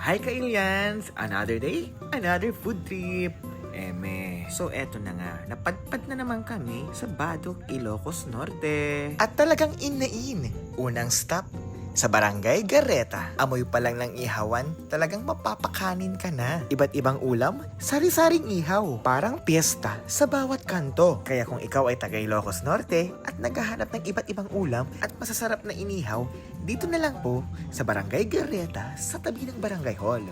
Hi ka-aliens! Another day, another food trip! Eme. So eto na nga, napadpad na naman kami sa Badok, Ilocos Norte. At talagang inain. Unang stop, sa Barangay Gareta. Amoy pa lang ng ihawan, talagang mapapakanin ka na. Iba't ibang ulam, sari-saring ihaw. Parang piyesta sa bawat kanto. Kaya kung ikaw ay taga Ilocos Norte at naghahanap ng iba't ibang ulam at masasarap na inihaw, dito na lang po sa Barangay Gareta sa tabi ng Barangay Hall.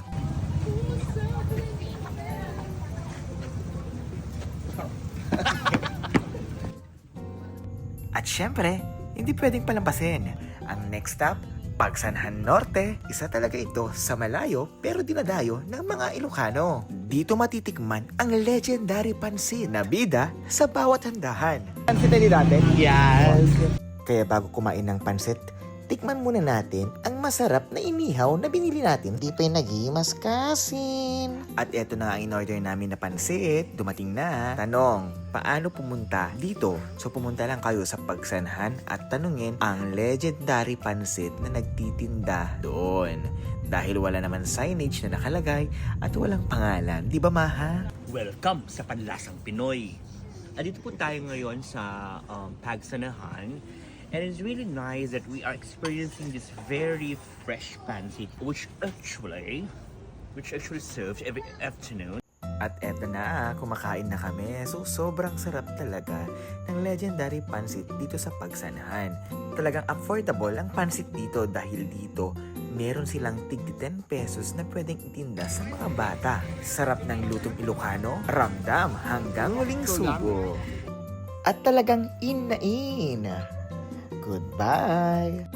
At syempre, hindi pwedeng palampasin. Ang next stop, Pagsanhan Norte, isa talaga ito sa malayo pero dinadayo ng mga Ilocano. Dito matitikman ang legendary pansit na bida sa bawat handahan. Pansit na dati? Yes. Kaya bago kumain ng pansit, tikman muna natin masarap na inihaw na binili natin. Di pa yung nagimas kasin. At eto na ang in-order namin na pansit. Dumating na. Tanong, paano pumunta dito? So pumunta lang kayo sa Pagsanhan at tanungin ang legendary pansit na nagtitinda doon. Dahil wala naman signage na nakalagay at walang pangalan. Di ba Maha? Welcome sa Panlasang Pinoy. Andito po tayo ngayon sa um, Pagsanahan. And it's really nice that we are experiencing this very fresh pancit, which actually, which actually serves every afternoon. At eto na, kumakain na kami. So, sobrang sarap talaga ng legendary pansit dito sa Pagsanahan. Talagang affordable ang pansit dito dahil dito, meron silang tig 10 pesos na pwedeng itinda sa mga bata. Sarap ng lutong Ilocano, ramdam hanggang huling subo. At talagang in na in. Goodbye!